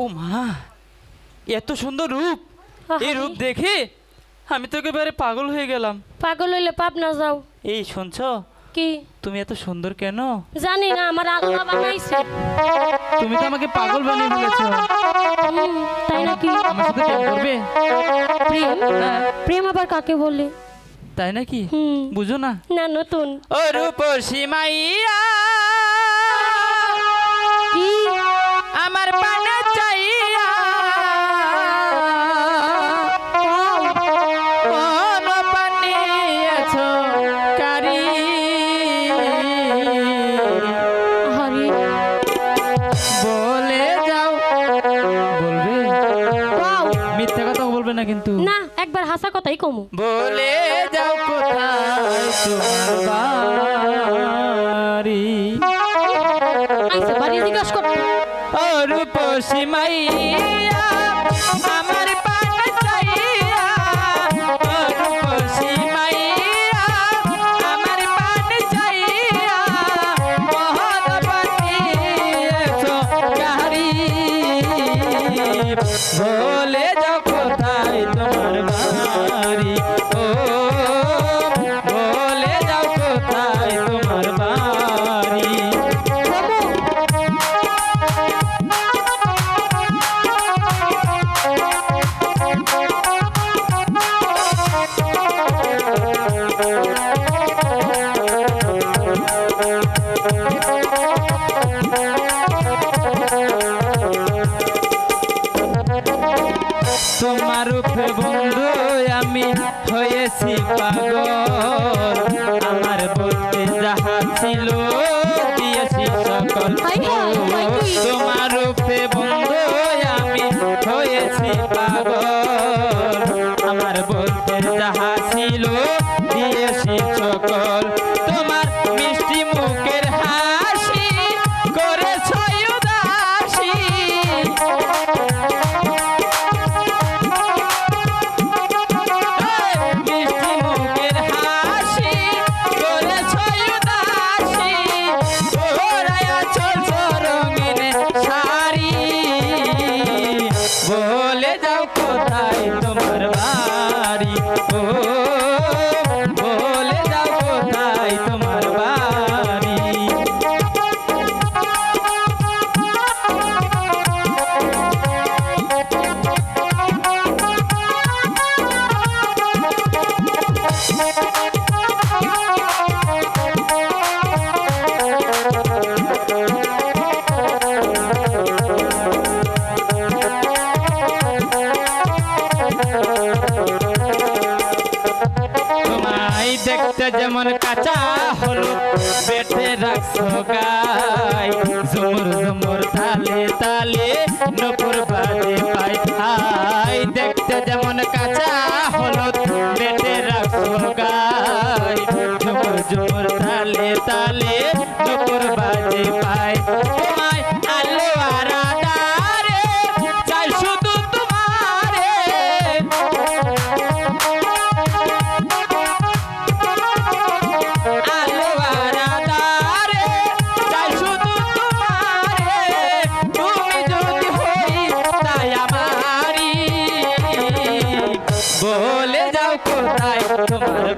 ও মা এত সুন্দর রূপ। এই রূপ দেখে আমি তো একেবারে পাগল হয়ে গেলাম। পাগল হইলে পাপ না যাও। এই শুনছ? কি? তুমি এত সুন্দর কেন? জানি না আমার আল্লাহ বানাইছে। তুমি তো আমাকে পাগল বানিয়ে ফেলেছ। তাই নাকি? আমার সাথে প্রেম করবে? প্রেম? হ্যাঁ, প্রেম আবার কাকে বলে? তাই নাকি? বুঝো না। না নতুন। ও রূপসী মাইয়া হাসা কথাই কমু। বলে যাও কোথায় তোমার বাড়ি আইসা বাড়ি? জিজ্ঞাসা করতে আমার পান হয়েছি পাগল। আমার বলতে যাহা ছিল দিয়েছি সকল। তোমার রূপে বন্ধু আমি হয়েছি পাগল। আমার বলতে যাহা যেমন কাঁচা হলো পেটে রাখছো গাই তোমার